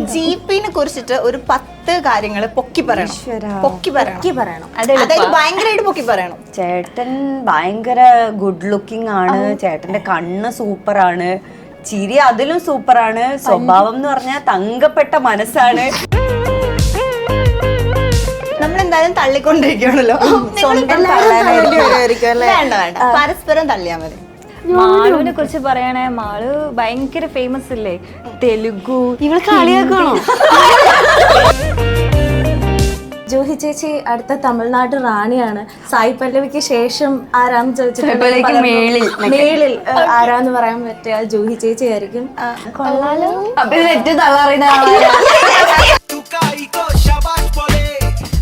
ജീപ്പിനെ കുറിച്ചിട്ട് ഒരു പത്ത് കാര്യങ്ങൾ പൊക്കി പറയണം. പൊക്കി പറയണം. പൊക്കി പറയണം. അതായത് ഭയങ്കരമായിട്ട് പൊക്കി പറയണം. ചേട്ടൻ ഭയങ്കര ഗുഡ് ലുക്കിംഗ് ആണ്. ചേട്ടന്റെ കണ്ണ് സൂപ്പർ ആണ്. ചിരി അതിലും സൂപ്പർ ആണ്. സ്വഭാവം എന്ന് പറഞ്ഞാൽ തങ്കപ്പെട്ട മനസ്സാണ്. തള്ളാനായിരിക്കും. വേണ്ട വേണ്ട. പരസ്പരം തള്ളിയാ മതി. മാളുവിനെ കുറിച്ച് പറയണേ മാളു ഭയങ്കര ഫേമസ് അല്ലേ തെലുഗു. ഇവൾ കളിയാക്കണോ ജൂഹി ചേച്ചി അടുത്ത തമിഴ്നാട് റാണിയാണ്. സായി പല്ലവിക്ക് ശേഷം ആരാന്ന് ചോദിച്ചിട്ടുണ്ട് മേളിൽ, ആരാന്ന് പറയാൻ പറ്റിയ ജൂഹി ചേച്ചി ആയിരിക്കും. കൊള്ളാലോ. തള്ളറിയുന്ന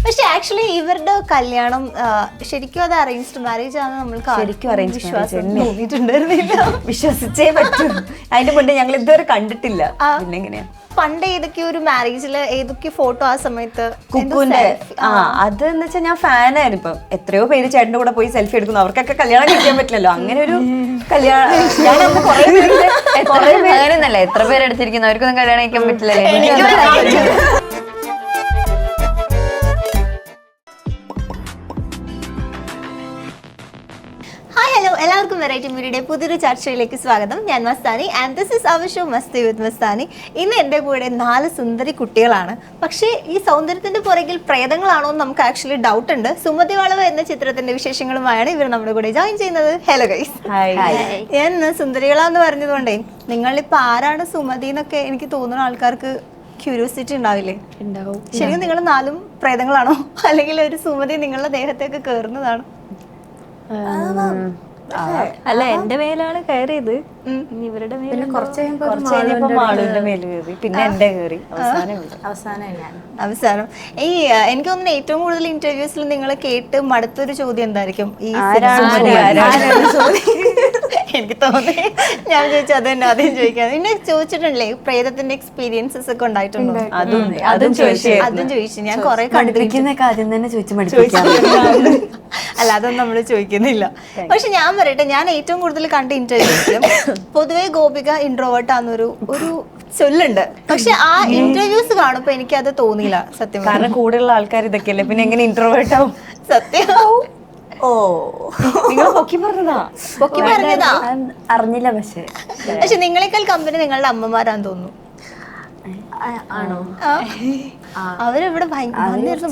പക്ഷെ ആക്ച്വലി ഇവരുടെ കല്യാണം ശരിക്കും അത് അറേഞ്ച്ഡ് മാരേജ് ആണ് നമ്മൾക്ക് ശരിക്കും അറേഞ്ച് വിശ്വാസം. തോന്നിയിട്ടുണ്ടായിരുന്നില്ല. വിശ്വസിച്ചേ പറ്റൂ. അതിന്റെ മുന്നേ ഞങ്ങൾ ഇതുവരെ കണ്ടിട്ടില്ല. പിന്നെ എങ്ങനെയാ? പണ്ട് ഏതൊക്കെ ഒരു മാരേജിൽ ഏതൊക്കെ ഫോട്ടോ ആ സമയത്ത് എന്തോ കുക്കുന്റെ ആ. അത് എന്ന് വെച്ചാൽ ഞാൻ ഫാനായിരുന്നു ഇപ്പൊ. എത്രയോ പേര് ചേട്ടന്റെ കൂടെ പോയി സെൽഫി എടുക്കുന്നു. അവർക്കൊക്കെ കല്യാണം കഴിക്കാൻ പറ്റില്ലല്ലോ. അങ്ങനെ ഒരു കല്യാണം എത്ര പേരെടുത്തിരിക്കുന്നു അവർക്കൊന്നും കല്യാണം കഴിക്കാൻ പറ്റില്ലല്ലേ. വെറൈറ്റി മീഡിയയുടെ പുതിയൊരു ചർച്ചയിലേക്ക് സ്വാഗതം. ഞാൻ Mastani and this is our show Masti with Mastani. ഇന്ന് എന്റെ കൂടെ നാല് സുന്ദരി കുട്ടികളാണ്. പക്ഷേ ഈ സൗന്ദര്യത്തിന്റെ പുറകിൽ പ്രേതങ്ങളാണോ എന്ന് നമുക്ക് ആക്ച്വലി ഡൗട്ട് ഉണ്ട്. സുമതി വളവ് എന്ന ചിത്രത്തിന്റെ വിശേഷങ്ങളുമായാണ് ഇവർ നമ്മുടെ കൂടെ ജോയിൻ ചെയ്യുന്നത്. ഹലോ ഗൈസ് ഹായ് ഞാൻ ഇന്ന് സുന്ദരികളാന്ന് പറഞ്ഞതുകൊണ്ടേ നിങ്ങളിപ്പോൾ ആരാണ് സുമതി എന്നൊക്കെ എനിക്ക് തോന്നുന്ന ആൾക്കാർക്ക് ക്യൂരിയോസിറ്റി ഉണ്ടാവില്ലേ? ഉണ്ടാവും. ശരിക്കും നിങ്ങൾ നാലും പ്രേതങ്ങളാണോ? അല്ലെങ്കിൽ ഒരു സുമതി നിങ്ങളുടെ ദേഹത്തേക്ക് കയറുന്നതാണോ അല്ല? എന്റെ മേലാണ് കയറിയത്. ഇനി ഇവരുടെ മേലെ കുറച്ച് കഴിഞ്ഞപ്പോ മാളുവിന്റെ മേൽ കയറി. പിന്നെ എന്റെ കയറി. അവസാനം അവസാനം ഞാൻ. അവസാനം. ഈ എനിക്ക് തോന്നുന്നു ഏറ്റവും കൂടുതൽ ഇന്റർവ്യൂസിൽ നിങ്ങൾ കേട്ട് മടുത്തൊരു ചോദ്യം എന്തായിരിക്കും? ഈ? എനിക്ക് തോന്നി. ഞാൻ ചോദിച്ചു അത് തന്നെ ആദ്യം ചോദിക്കാം പിന്നെ ചോദിച്ചിട്ടുണ്ടല്ലേ പ്രേതത്തിന്റെ എക്സ്പീരിയൻസസ് ഒക്കെ ഉണ്ടായിട്ടുണ്ടോ? അതും അതും ചോദിച്ചു. അതും ചോദിച്ചു. ഞാൻ കുറെ കണ്ടിരിക്കുന്ന ആദ്യം തന്നെ ചോദിച്ചു പഠിപ്പിക്കാം അല്ല അതൊന്നും നമ്മൾ ചോദിക്കുന്നില്ല. പക്ഷെ ഞാൻ പറയട്ടെ ഞാൻ ഏറ്റവും കൂടുതൽ കണ്ട ഇന്റർവ്യൂസിലും പൊതുവെ ഗോപിക ഇൻട്രോവേർട്ട് ആണെന്നൊരു ഒരു ചൊല്ലുണ്ട്. പക്ഷെ ആ ഇന്റർവ്യൂസ് കാണുമ്പോ എനിക്ക് അത് തോന്നിയില്ല സത്യം കാരണം കൂടെയുള്ള ആൾക്കാർ ഇതൊക്കെയല്ലേ? പിന്നെ എങ്ങനെ ഇൻട്രോവേർട്ട് ആവും? സത്യം. ഓ. നിങ്ങൾ പൊക്കി പറഞ്ഞതാ? പൊക്കി പറഞ്ഞതാ. അറിഞ്ഞില്ല പക്ഷേ. പക്ഷെ നിങ്ങളെക്കാൾ കമ്പനി നിങ്ങളുടെ അമ്മമാരാന്ന് തോന്നുന്നു. ആണോ. അവരിവിടെ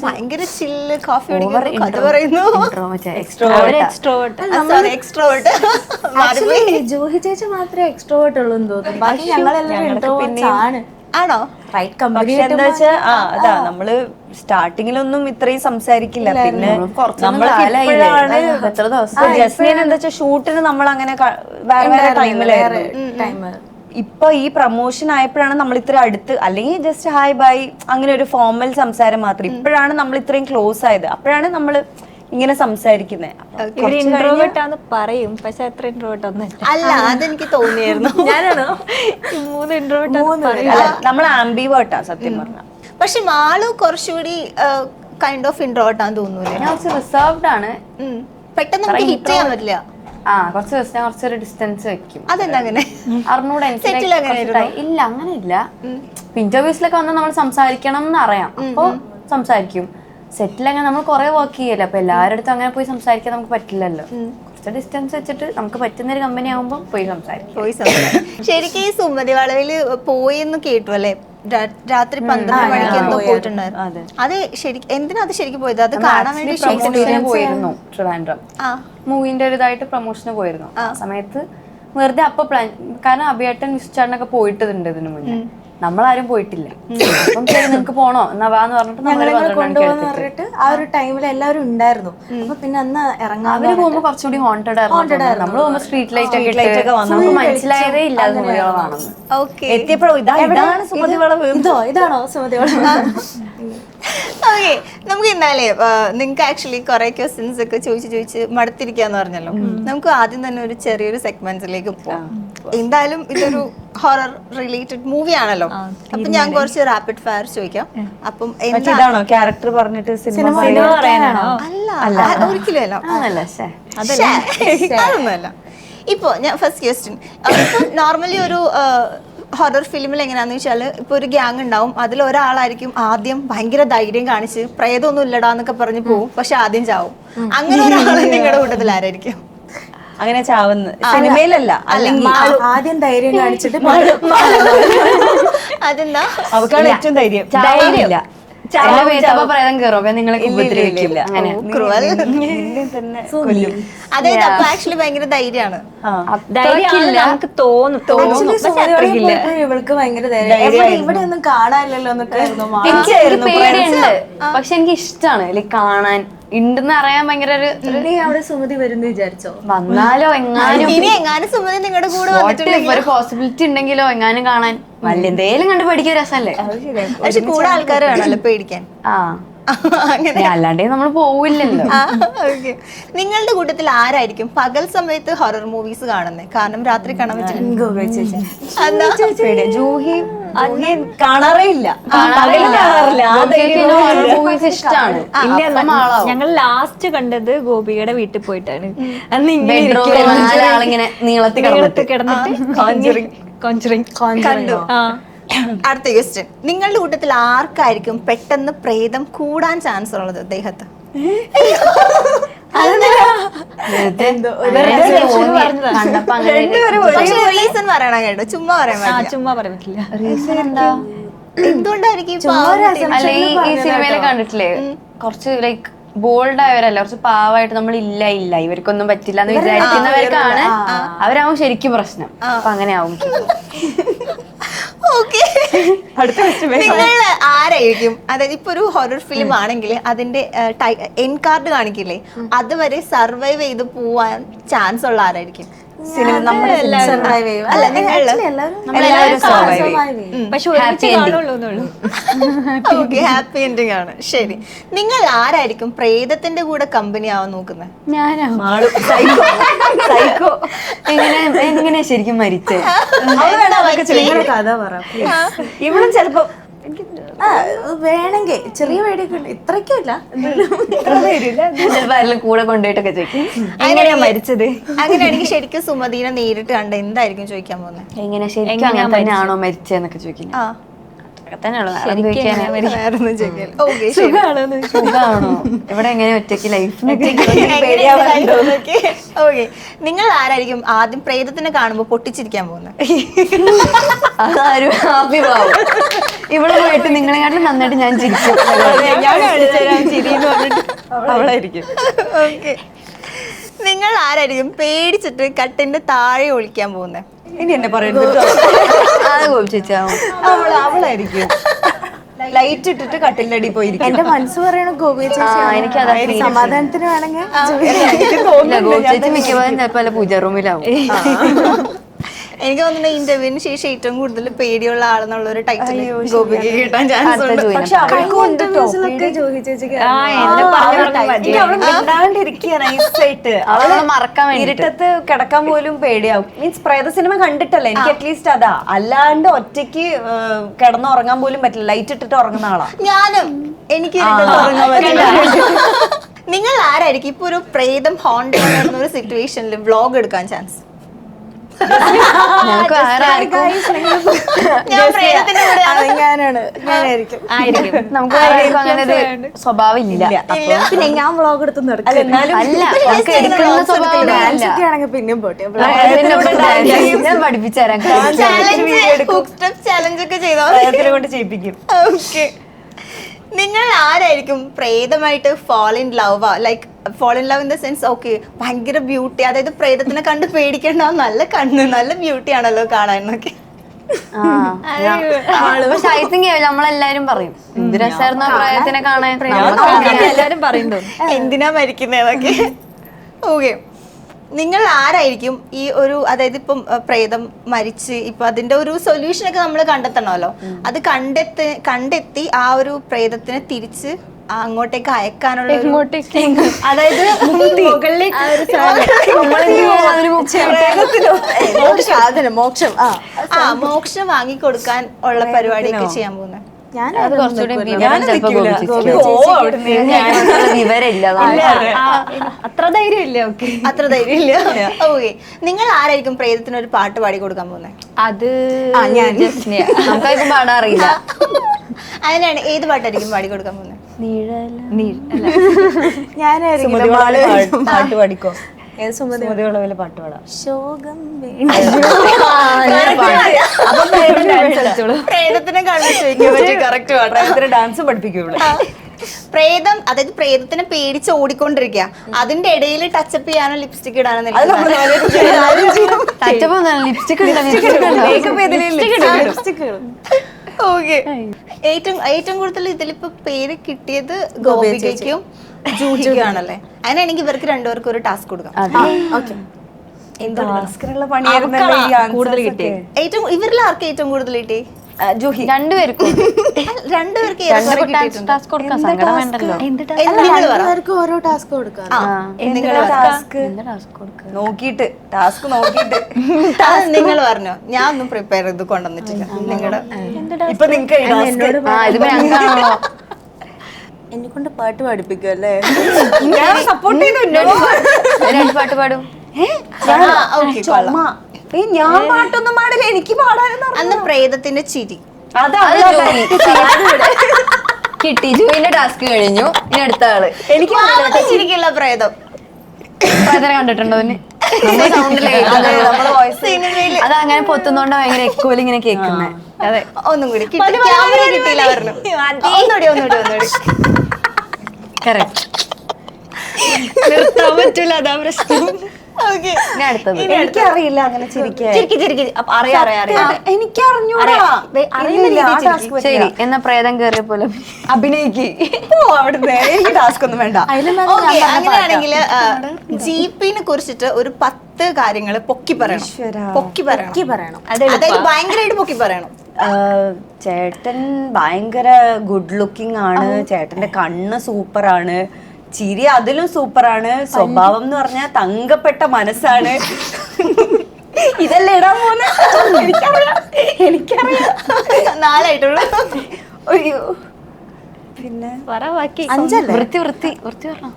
ഭയങ്കര ചില്ല് കോഫി കഥ പറയുന്നു. ജൂഹി ചേച്ചി മാത്രമേ എക്സ്ട്രോവേർട്ട് ഉള്ളൂ എന്ന് തോന്നുന്നു. ബാക്കി ഞങ്ങളെല്ലാവരും ഇൻട്രോവേർട്സ് ആണ്. ആണോ? റൈറ്റ് കമ്പനി എന്താ വെച്ചാ അതാ നമ്മൾ സ്റ്റാർട്ടിങ്ങിലൊന്നും ഇത്രയും സംസാരിക്കില്ല. പിന്നെ ജസ്മിൻ എന്താ വെച്ചാൽ ഷൂട്ടിന് നമ്മൾ അങ്ങനെ വേറെ വേറെ ടൈമിലായിരുന്നു ഇപ്പൊ ഈ പ്രൊമോഷൻ ആയപ്പോഴാണ് നമ്മൾ ഇത്ര അടുത്ത് അല്ലെങ്കിൽ ജസ്റ്റ് ഹായ് ബൈ അങ്ങനെ ഒരു ഫോർമൽ സംസാരം മാത്രം. ഇപ്പോഴാണ് നമ്മൾ ഇത്രയും ക്ലോസ് ആയത്. അപ്പോഴാണ് നമ്മൾ ഇങ്ങനെ സംസാരിക്കുന്നത് പറയും പക്ഷെ അത്ര ഇൻട്രോവേർട്ട് അല്ല അതെനിക്ക് തോന്നിയായിരുന്നു. ഞാനാണോ? മൂന്ന് ഇൻട്രോവേർട്ട് പറയും നമ്മൾ ആംബിവേർട്ടാ സത്യം പറഞ്ഞ. പക്ഷെ മാളു കുറച്ചുകൂടി കൈൻഡ് ഓഫ് ഇൻട്രോട്ടാന്ന് തോന്നൂലേ? റിസർവ്ഡ് ആണ്. പെട്ടെന്ന് നമുക്ക് ഹിറ്റ് ചെയ്യാൻ പറ്റില്ല. ആ കുറച്ച് ദിവസം ഞാൻ കുറച്ചൊരു ഡിസ്റ്റൻസ് വെക്കും. അതെന്താ അങ്ങനെ? അറിഞ്ഞൂടെ ഇല്ല അങ്ങനെ ഇല്ല ഇന്റർവ്യൂസിലൊക്കെ വന്ന് നമ്മൾ സംസാരിക്കണം എന്ന് അറിയാം. അപ്പൊ സംസാരിക്കും. സെറ്റിൽ അങ്ങനെ നമ്മൾ കുറെ വർക്ക് ചെയ്യല്ലോ? അപ്പൊ എല്ലാവരുടെ അടുത്തും അങ്ങനെ പോയി സംസാരിക്കാൻ നമുക്ക് പറ്റില്ലല്ലോ. കുറച്ച് ഡിസ്റ്റൻസ് വെച്ചിട്ട് നമുക്ക് പറ്റുന്ന ഒരു കമ്പനി ആകുമ്പോൾ പോയി സംസാരിക്കും. പോയി സംസാരിക്കും. ശരിക്കും ഈ സുമതി വളവിൽ പോയി എന്ന് കേട്ടു അല്ലേ? രാത്രി പന്ത്രണ്ട് മണിക്ക് എന്തോ പോയിട്ടുണ്ടായിരുന്നു. അത്. ശരി എന്തിനാ അത് ശരിക്കും പോയത്? അത് കാണാൻ വേണ്ടി പ്രൊമോഷന് പോയിരുന്നു ട്രിവാൻഡ്രം. ആ. മൂവിന്റെ ഒരു ഇതായിട്ട് പ്രൊമോഷന് പോയിരുന്നു. ആ. സമയത്ത് വെറുതെ അപ്പൊ പ്ലാൻ കാരണം അഭിയേട്ടൻ വിശ്വചാടനൊക്കെ പോയിട്ടുണ്ട് ഇതിനു മുന്നേ. നമ്മളാരും പോയിട്ടില്ല. അപ്പം ശരി നിനക്ക് പോണോ? എന്നാ വാന്ന് പറഞ്ഞിട്ട് നമ്മളെ കൊണ്ടുപോകാന്ന് പറഞ്ഞിട്ട് ആ ഒരു ടൈമിൽ എല്ലാവരും ഉണ്ടായിരുന്നു. അപ്പൊ പിന്നെ അന്ന് ഇറങ്ങാൻ അവർ പോകുമ്പോ കുറച്ചുകൂടി ഹോണ്ടഡ് ആയിരുന്നു. നമ്മൾ പോകുമ്പോ സ്ട്രീറ്റ് ലൈറ്റ് ഒക്കെ ഇട്ട്. നമുക്ക് മനസ്സിലായതേ ഇല്ല എത്തിയപ്പോഴോ? ഇതാ ഇതാണ് സുമതി വളവ്. ഇതോ ഇതാണോ സുമതി ഓക്കെ നമുക്ക് ഇന്നാലേ നിങ്ങൾക്ക് ആക്ച്വലി കുറെ ക്വസ്റ്റ്യൻസ് ഒക്കെ ചോദിച്ച് ചോദിച്ച് മടുത്തിരിക്കാന്ന് പറഞ്ഞല്ലോ. നമുക്ക് ആദ്യം തന്നെ ഒരു ചെറിയൊരു സെഗ്മെന്റ്സിലേക്ക് പോവാം. എന്തായാലും ഇതൊരു ഹൊറർ റിലേറ്റഡ് മൂവി ആണല്ലോ. അപ്പൊ ഞാൻ കുറച്ച് റാപ്പിഡ് ഫയർ ചോദിക്കാം. അപ്പം ക്യാരക്ടർ പറഞ്ഞിട്ട് സിനിമ അല്ല ഒരിക്കലും അല്ല. അതൊന്നുമല്ല. ഇപ്പോ ഞാൻ ഫസ്റ്റ് ക്വസ്റ്റ്യൻ നോർമലി ഒരു ഹൊറർ ഫിലിമിൽ എങ്ങനെയാന്ന് വെച്ചാൽ ഇപ്പോൾ ഒരു ഗ്യാങ് ഉണ്ടാവും. അതിൽ ഒരാളായിരിക്കും ആദ്യം ഭയങ്കര ധൈര്യം കാണിച്ച് പ്രേതമൊന്നും ഇല്ലടാന്നൊക്കെ പറഞ്ഞ് പോവും. പക്ഷെ ആദ്യം ചാവും. അങ്ങനെ ഒരാൾ നിങ്ങളുടെ കൂട്ടത്തിൽ ആരായിരിക്കും? അങ്ങനെ ചാവുന്ന സിനിമയിലല്ല. അല്ലെങ്കിൽ ആദ്യം ധൈര്യം കാണിച്ചിട്ട് അതെന്താ? അവക്കാണ് ഏറ്റവും ധൈര്യം. ധൈര്യമില്ല. എന്റെ മേത്തപ്പ പ്രേതം കയറും അപ്പൊ നിങ്ങളെ ഉപദ്രവിക്കില്ല അങ്ങനെ. ക്രൂവൽ. നിന്നെ തന്നെ കൊല്ലും. അതായത് അപ്പൊ ആക്ച്വലി ഭയങ്കര ധൈര്യമാണ് ധൈര്യമാണ് നമുക്ക് തോന്നും. ഇവൾക്ക് ഭയങ്കര ഇവിടെ ഒന്നും കാണാനില്ലല്ലോ എന്നൊക്കെ പേടിയുണ്ട്. പക്ഷെ എനിക്ക് ഇഷ്ടമാണ് കാണാൻ. ഉണ്ടെന്ന് അറിയാൻ ഭയങ്കര ഒരു നീ അവിടെ സുമതി വരുന്നു വിചാരിച്ചോ? വന്നാലോ എങ്ങാനും. ഇനി എങ്ങാനും സുമതി നിങ്ങളുടെ കൂടെ വന്നിട്ടുണ്ടെങ്കിൽ ഒരു പോസിബിലിറ്റി ഉണ്ടെങ്കിലോ എങ്ങാനും കാണാൻ. വല്ല എന്തേലും കണ്ട് പഠിക്കാൻ രസമല്ലേ പക്ഷെ കൂടെ ആൾക്കാർ വേണമല്ലോ പേടിക്കാൻ. ആ. അങ്ങനെ അല്ലാണ്ടേ നമ്മൾ പോവില്ലല്ലോ. നിങ്ങളുടെ കൂട്ടത്തിൽ ആരായിരിക്കും പകൽ സമയത്ത് ഹൊറർ മൂവീസ് കാണുന്നത് കാരണം രാത്രി കാണാൻ പറ്റില്ല അതാ. പേടിയാ. ജൂഹി ജൂഹി കാണാറേ ഇല്ല. മൂവീസ് ഇഷ്ടമാണ് ഞങ്ങൾ ലാസ്റ്റ് കണ്ടത് ഗോപികയുടെ വീട്ടിൽ പോയിട്ടാണ്. അന്ന് ഇങ്ങനെ നീളത്തിൽ കിടന്നിട്ട്? കിടന്നിട്ട് കോഞ്ചറിങ് കണ്ടു. ആ. അടുത്ത ക്വസ്റ്റ്യൻ നിങ്ങളുടെ കൂട്ടത്തിൽ ആർക്കായിരിക്കും പെട്ടെന്ന് പ്രേതം കൂടാൻ ചാൻസ് ഉള്ളത് അദ്ദേഹത്ത്? കണ്ടപ്പോ അങ്ങനെ പക്ഷെ റീസൺ പറയണം കേട്ടോ. ചുമ്മാ പറയാൻ ചുമ്മാ പറയാൻ പറ്റില്ല. Reason എന്താ? എന്തുകൊണ്ടായിരിക്കും ഈ സിനിമയിൽ കണ്ടിട്ടില്ലേ? കുറച്ച് ലൈക്ക് ബോൾഡ് ആയവരല്ല കുറച്ച് പാവായിട്ട് നമ്മൾ ഇല്ല ഇല്ല ഇവർക്കൊന്നും പറ്റില്ല എന്ന് വിചാരിക്കുന്നവർക്കാണ് അവരാവും ശരിക്കും പ്രശ്നം. അപ്പൊ അങ്ങനെ ആവും. നിങ്ങൾ ആരായിരിക്കും? അതായത് ഇപ്പൊ ഒരു ഹൊറർ ഫിലിം ആണെങ്കിൽ അതിന്റെ എൻ കാർഡ് കാണിക്കില്ലേ? അതുവരെ സർവൈവ് ചെയ്ത് പോവാൻ ചാൻസ് ഉള്ള ആരായിരിക്കും? സിനിമ നമ്മുടെ സർവൈവ് ചെയ്യും. അല്ല നിങ്ങൾ എല്ലാവരും ചെയ്യും. പക്ഷെ ഹാപ്പി എൻഡിങ് ആണ്. ശരി. നിങ്ങൾ ആരായിരിക്കും പ്രേതത്തിന്റെ കൂടെ കമ്പനി ആവാൻ നോക്കുന്നത് ഞാനാ? സൈക്കോ. സൈക്കോ. എങ്ങനെ എങ്ങനെയാ ശരിക്കും മരിച്ചേ? കഥ പറ ഇവളും ചെലപ്പോ ആ, വേണമെങ്കിൽ ചെറിയ പേടിയൊക്കെ ഉണ്ട്. ഇത്രയ്ക്കല്ല കൂടെ കൊണ്ടുപോയിട്ടൊക്കെ ചോദിക്കും. എങ്ങനെയാ മരിച്ചത്? അങ്ങനെയാണെങ്കിൽ ശരിക്കും സുമതീനെ നേരിട്ട് കണ്ട എന്തായിരിക്കും ചോദിക്കാൻ പോകുന്നത് എങ്ങനെ ശരിക്കും അങ്ങനെ തന്നെയാണോ മരിച്ചതെന്നൊക്കെ ചോദിക്കുന്നത് ഇവിടെ എങ്ങനെ ഒറ്റയ്ക്ക് ലൈഫ് ഓക്കെ. നിങ്ങൾ ആരായിരിക്കും ആദ്യം പ്രേതത്തിനെ കാണുമ്പോ പൊട്ടിച്ചിരിക്കാൻ പോകുന്നത് അതാരും ഹാപ്പി പാവും ഇവിടെ പോയിട്ട് നിങ്ങളെക്കാട്ടിലും നന്നായിട്ട് ഞാൻ ചിരിക്കും. അവളായിരിക്കും. നിങ്ങൾ ആരായിരിക്കും പേടിച്ചിട്ട് കട്ടിന്റെ താഴെ ഒളിക്കാൻ പോകുന്നത് ഇനി എന്നെ പറയുന്നത് അവൾ അവളായിരിക്കും. ലൈറ്റ് ഇട്ടിട്ട് കട്ടിലിന്റെ അടി പോയിരിക്കും എന്റെ മനസ്സ് പറയണ ഗോപി ചേച്ചി സമാധാനത്തിന് വേണമെങ്കിൽ മിക്കവാറും അല്ല പൂജ റൂമിലാവും എനിക്ക് തോന്നുന്നു ഇന്റർവ്യൂവിന് ശേഷം ഏറ്റവും കൂടുതൽ പേടിയുള്ള ആളെന്നുള്ള ഒരു ടൈറ്റിൽ ഗോപിക്ക് കിട്ടാൻ ചാൻസ് ഉണ്ട്. പക്ഷെ ഇരുട്ടത്ത് കിടക്കാൻ പോലും പേടിയാവും. മീൻസ് പ്രേത സിനിമ കണ്ടിട്ടല്ലേ? എനിക്ക് അറ്റ്ലീസ്റ്റ് അതാ. അല്ലാണ്ട് ഒറ്റയ്ക്ക് കിടന്നുറങ്ങാൻ പോലും പറ്റില്ല. ലൈറ്റ് ഇട്ടിട്ട് ഉറങ്ങുന്ന ആളാ. ഞാനും എനിക്ക് നിങ്ങൾ ആരായിരിക്കും? ഇപ്പൊ ഒരു പ്രേതം ഹോണ്ട് ഒരു സിറ്റുവേഷനിൽ വ്ളോഗ് എടുക്കാൻ ചാൻസ് ഞങ്ങൾക്ക് വേറെ ആർക്കും ഞാൻ പ്രേതത്തിന്റെ കൂടെ ഞാനാണ് ഞാനായിരിക്കും ആയിരിക്കും. നമുക്ക് ആർക്കും അങ്ങനെ ഒരു സ്വഭാവം ഇല്ല. പിന്നെ ഞാൻ വ്ളോഗ് എടുത്ത് ആണെങ്കിൽ പിന്നെയും പോട്ടെ. ഞാൻ പഠിപ്പിച്ചു തരാം. കൊണ്ട് ചെയ്യിപ്പിക്കും. ഓക്കെ നിങ്ങൾ ആരായിരിക്കും പ്രേതമായിട്ട് fall in love like fall in love in the sense okay ഭയങ്കര ബ്യൂട്ടി അതായത് പ്രേതത്തിനെ കണ്ട് പേടിക്കേണ്ട നല്ല കണ്ണ് നല്ല ബ്യൂട്ടി ആണല്ലോ കാണാൻ എന്നൊക്കെ. പക്ഷെ ഐ തിങ്ക് നമ്മളെല്ലാരും പറയും. എന്ത് രസമായിരുന്നു ആ പ്രായത്തിനെ കാണാൻ? എല്ലാരും പറയുന്നു എന്തിനാ മരിക്കുന്നതൊക്കെ ഓക്കെ നിങ്ങൾ ആരായിരിക്കും ഈ ഒരു അതായത് ഇപ്പം പ്രേതം മരിച്ച് ഇപ്പൊ അതിന്റെ ഒരു സൊല്യൂഷൻ ഒക്കെ നമ്മൾ കണ്ടെത്തണമല്ലോ. അത് കണ്ടെത്തി കണ്ടെത്തി ആ ഒരു പ്രേതത്തിനെ തിരിച്ച് അങ്ങോട്ടേക്ക് അയക്കാനുള്ള അതായത് മുകളിലേക്ക് മോക്ഷം ആ മോക്ഷം വാങ്ങിക്കൊടുക്കാൻ ഉള്ള പരിപാടിയൊക്കെ ചെയ്യാൻ പോകുന്നത്. ഞാൻ അത് കുറച്ചുകൂടി വിവരം ചിലപ്പോ വിവരമില്ല. അത്ര ധൈര്യം ഇല്ല ഓക്കെ അത്ര ധൈര്യമില്ല ഓക്കെ. നിങ്ങൾ ആരായിരിക്കും പ്രേതത്തിന് ഒരു പാട്ട് പാടി കൊടുക്കാൻ പോകുന്നത് അത് ഞാൻ. പാടാൻ അറിയില്ല അതിനാണ് ഏത് പാട്ടായിരിക്കും പാടി കൊടുക്കാൻ പോകുന്നത് ഞാനായിരിക്കും പാട്ട്. പാടിക്കോ? ഏത് സുമതി? ശോകം പ്രേതത്തിനെ ഡാൻസ് പ്രേതം അതായത് പ്രേതത്തിനെ പേടിച്ച് ഓടിക്കൊണ്ടിരിക്കുക. അതിന്റെ ഇടയിൽ ടച്ചപ്പ് ചെയ്യാനോ ലിപ്സ്റ്റിക് ഇടാനോ ഏറ്റവും ഏറ്റവും കൂടുതൽ ഇതിലിപ്പോ പേര് കിട്ടിയത് ഗോപികയ്ക്കും ജൂഹിക്കും ആണല്ലേ അതിനാണെങ്കിൽ ഇവർക്ക് രണ്ടുപേർക്കും ഒരു ടാസ്ക് കൊടുക്കാം. ഏറ്റവും ഇവരിൽ ആർക്ക് ഏറ്റവും കൂടുതൽ കിട്ടി? ജോഹി. രണ്ടുപേർക്കും. ഓരോ ടാസ്ക് നോക്കിയിട്ട് ടാസ്ക് നോക്കിയിട്ട്. നിങ്ങൾ പറഞ്ഞോ. ഞാൻ ഒന്നും പ്രിപ്പയർ ചെയ്ത് കൊണ്ടുവന്നിട്ടില്ല. നിങ്ങളുടെ ഇപ്പൊ നിങ്ങൾക്ക് എന്നെ കൊണ്ട് പാട്ട് പാടിപ്പിക്കും അല്ലേ ഞാൻ സപ്പോർട്ട് ചെയ്തു പാട്ട് പാടും? ഞാൻ പാട്ടൊന്നും പാടില്ല എനിക്ക് പാടാനൊന്നും. അന്ന് പ്രേതത്തിന്റെ ചിരി. കിട്ടി. ജോയിന്റെ ടാസ്ക് കഴിഞ്ഞു. ഇനി അടുത്ത ആൾ. എനിക്ക് ചിരിക്കുള്ള പ്രേതം. പ്രേതനെ കണ്ടിട്ടുണ്ടോ അതെ, അങ്ങനെ പൊത്തുന്നോണ്ടാ ഭയങ്കര എക്കോൽ ഇങ്ങനെ കേൾക്കുന്നത് അതെ. ഒന്നും കൂടി ക്യാമറ കിട്ടിയില്ല പറഞ്ഞു. ഒന്നുകൂടി ഒന്നുകൂടി ഒന്നുകൂടി കറക്റ്റ് നിർത്താൻ പറ്റൂല അതാ പ്രശ്നം. എനിക്കറിയില്ല അങ്ങനെ. ശരി എന്നാ പ്രേതം കേറിയ പോലെ. അഭിനയിക്ക്. അവിടുന്ന്. എനിക്ക് ടാസ്ക് ഒന്നും വേണ്ട. അങ്ങനെയാണെങ്കിൽ ജീപ്പിനെ കുറിച്ചിട്ട് ഒരു പത്ത് കാര്യങ്ങൾ പൊക്കി പറയണം. ഈശ്വരാ. പൊക്കി പറയണം. അതായത് ഭയങ്കരമായിട്ട് പൊക്കി പറയണം. ചേട്ടൻ ഭയങ്കര ഗുഡ് ലുക്കിംഗ് ആണ്. ചേട്ടന്റെ കണ്ണ് സൂപ്പർ ആണ്. ചിരി അതിലും സൂപ്പർ ആണ് സ്വഭാവം എന്ന് പറഞ്ഞാൽ തങ്കപ്പെട്ട മനസ്സാണ്. ഇതല്ലേ ഇടാൻ പോകുന്ന എനിക്കറിയാം. എനിക്കറിയാം. നാലായിട്ടുള്ളൂ. അയ്യോ. പിന്നെ അഞ്ചല്ലേ? വൃത്തി വൃത്തി.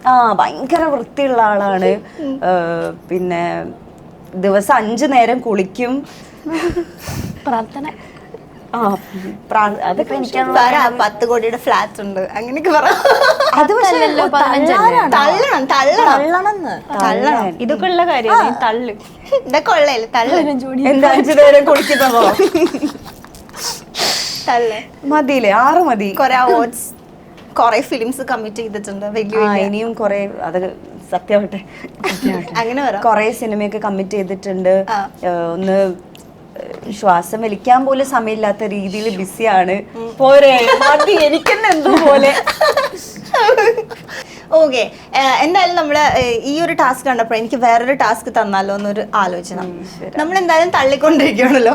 ആ ഭയങ്കര വൃത്തിയുള്ള ആളാണ്. പിന്നെ ദിവസം അഞ്ചു നേരം കുളിക്കും. പ്രാർത്ഥന. അതൊക്കെ എനിക്ക് പറ പത്ത് കോടിയുടെ ഫ്ലാറ്റ് ഉണ്ട്. അങ്ങനെയൊക്കെ പറ. അത് പക്ഷേ അല്ലല്ലോ തള്ളണം തള്ളണം. തള്ളണം. ഇതൊക്കെ ഉള്ള കാര്യം തള്ളു. ഇതൊക്കെ ഉള്ളല്ലേ തള്ളു. എന്താ അഞ്ചു നേരം കുളിക്കുന്നതോ? തള്ളു. മതിയില്ലേ? ആറ് മതി. കൊറേ അവാർഡ്സ്. കൊറേ ഫിലിംസ് കമ്മിറ്റ് ചെയ്തിട്ടുണ്ട്. വലിയ ഇനിയും കൊറേ അത് സത്യമാവട്ടെ. അങ്ങനെ കൊറേ സിനിമയൊക്കെ കമ്മിറ്റ് ചെയ്തിട്ടുണ്ട്. ഒന്ന് ശ്വാസം വലിക്കാൻ പോലും സമയമില്ലാത്ത രീതിയിൽ ബിസിയാണ്. പോരെ മതി എനിക്കെന്നെ എന്തുപോലെ. ഓക്കെ എന്തായാലും നമ്മൾ ഈ ഒരു ടാസ്ക് കണ്ടപ്പോൾ എനിക്ക് വേറൊരു ടാസ്ക് തന്നാലോ എന്നൊരു ആലോചന. നമ്മൾ എന്തായാലും തള്ളിക്കൊണ്ടിരിക്കണല്ലോ?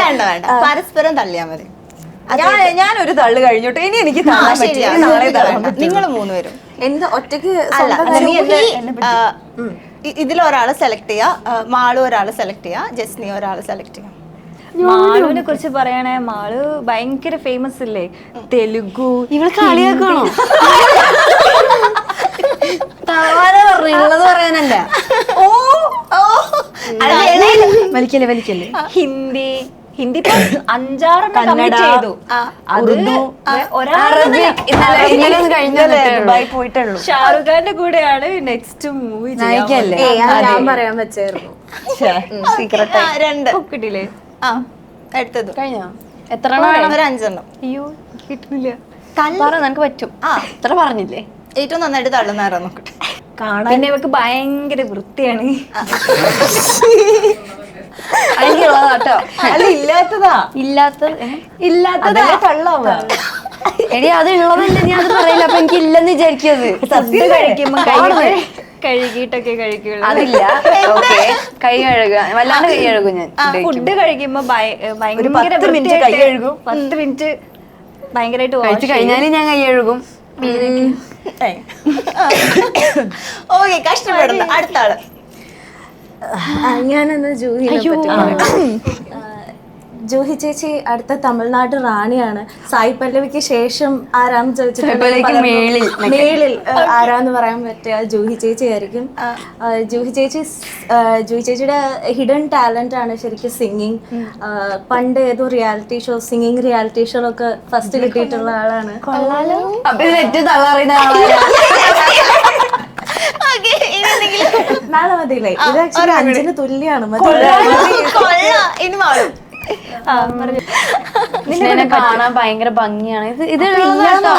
വേണ്ട വേണ്ട പരസ്പരം തള്ളിയാ മതി. ഞാൻ ഞാനൊരു തള്ളു കഴിഞ്ഞോട്ടെ ഇനി എനിക്ക് നിങ്ങൾ മൂന്നുപേരും. എന്ത് ഒറ്റയ്ക്ക് അല്ല സ്വന്തം കാര്യം- ജൂഹി, ആ, ഇ- ഇതിലൊരാളെ സെലക്ട് ചെയ്യാ ആ, മാളു ഒരാളെ സെലക്ട് ചെയ്യാ ജസ്നി ഒരാളെ സെലക്ട് ചെയ്യാം. മാളുവിനെ കുറിച്ച് പറയണേ മാളു ഭയങ്കര ഫേമസ് അല്ലേ തെലുഗു ഇവൾ കളിയാക്കണോ പറയാനല്ല. ഓ വലിക്കല്ലേ വലിക്കല്ലേ? ഹിന്ദി. ഹിന്ദി അഞ്ചാറ് അഞ്ചാറെണ്ണം കന്നഡ, കമ്മിറ്റ് ചെയ്തു. ആ, അത് ഒരാൾ അറബിക് ഇന്നലെ ഇന്നലെ ഒന്ന് കഴിഞ്ഞ ദുബായി പോയിട്ടുള്ളൂ ഷാറുഖ് ഖാന്റെ കൂടെയാണ് നെക്സ്റ്റ് മൂവി ഞാൻ പറയാൻ വെച്ചായിരുന്നു സീക്രട്ട് രണ്ട്. ആ അടുത്തത് കഴിഞ്ഞോ? എത്ര ഒരു അഞ്ചെണ്ണം. അയ്യോ കിട്ടില്ല പറ നിനക്ക് പറ്റും. ആ. എത്ര പറഞ്ഞില്ലേ? ഏറ്റവും നന്നായിട്ട് തള്ളുന്നാരോ നോക്കട്ടെ കാണാൻ പിന്നെ ഇവക്ക് ഭയങ്കര വൃത്തിയാണ്. അല്ല ഇല്ലാത്തതാ. ഇല്ലാത്തത് ഇല്ലാത്തതാ. കള്ളാവ? എടി അത് ഉള്ളതല്ല ഞാൻ അത് പറയില്ല അപ്പൊ എനിക്ക് ഇല്ലെന്ന് വിചാരിക്കത് സത്യം കഴിക്കുമ്പോ കഴുകിയിട്ടൊക്കെ കഴിക്കുള്ളൂ. അതില്ല. ഓക്കെ. കൈ കഴുകുക വല്ലാണ്ട് കൈ കഴുകും ഞാൻ. ഫുഡ് കഴിക്കുമ്പോ ഭയങ്കര കൈ കഴുകും. പത്ത് മിനിറ്റ് ഭയങ്കരമായിട്ട് കഴിച്ചു കഴിഞ്ഞാലും ഞാൻ കൈ കഴുകും. ഓക്കെ കഷ്ടപ്പെടുന്നു. അടുത്ത ആൾ. ഞാനെന്നാ ജൂഹി ചേച്ചി അടുത്ത തമിഴ്നാട് റാണിയാണ്. സായി പല്ലവിക്ക് ശേഷം ആരാന്ന് ചോദിച്ചിട്ടുണ്ടെങ്കിൽ മേളിൽ മേളിൽ ആരാന്ന് പറയാൻ പറ്റുക? ജൂഹി ചേച്ചി ആയിരിക്കും. ജൂഹി ചേച്ചി ജൂഹി ചേച്ചിയുടെ ഹിഡൻ ടാലന്റ് ആണ് ശരിക്കും സിംഗിങ് പണ്ട് ഏതോ reality show singing reality show ഒക്കെ ഫസ്റ്റ് കിട്ടിയിട്ടുള്ള ആളാണ്. നാളെ മതിയില്ലേ? ഇത് ആക്ച്വലി അഞ്ചിന് തുല്യാണ്. മതി. ഇനി കാണാൻ ഭയങ്കര ഭംഗിയാണ്. ഇത് ഇത് തള്ളാണ്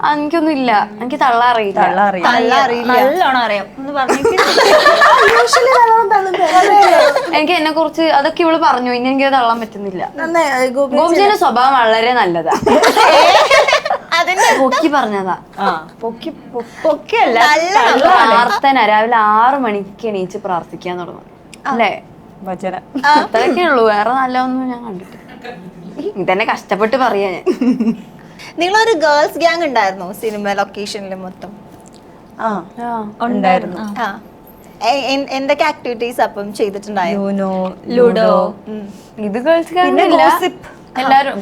ആ, എനിക്കൊന്നും ഇല്ല. എനിക്ക് തള്ള അറിയില്ല നല്ലോണം അറിയാം. എനിക്ക് എന്നെ കുറിച്ച് അതൊക്കെ ഇവൾ പറഞ്ഞു. ഇനി എനിക്ക് തള്ളാൻ പറ്റുന്നില്ല. ഗോപിജിന്റെ സ്വഭാവം വളരെ നല്ലതാ. പൊക്കി പറഞ്ഞതാ. പൊക്കി പൊക്കിയല്ല പ്രാർത്ഥന. രാവിലെ ആറു മണിക്ക് എണീച്ച് പ്രാർത്ഥിക്കാൻ തുടങ്ങും. അല്ലേ? വചന അത്രയൊക്കെ ഉള്ളൂ. വേറെ നല്ലതൊന്നും ഞാൻ കണ്ടിട്ടില്ല. ഇതന്നെ കഷ്ടപ്പെട്ട് പറയാ ഞാൻ. നിങ്ങളൊരു ഗേൾസ് ഗ്യാങ് ഉണ്ടായിരുന്നു സിനിമ ലൊക്കേഷനിൽ മൊത്തം? ആ. ഉണ്ടായിരുന്നു. ആ. എന്തൊക്കെ ആക്ടിവിറ്റീസ് അപ്പം ചെയ്തിട്ടുണ്ടായിരുന്നു? ലുഡോ. ഇത് ഗേൾസ് പിന്നെ gossip. എല്ലാരും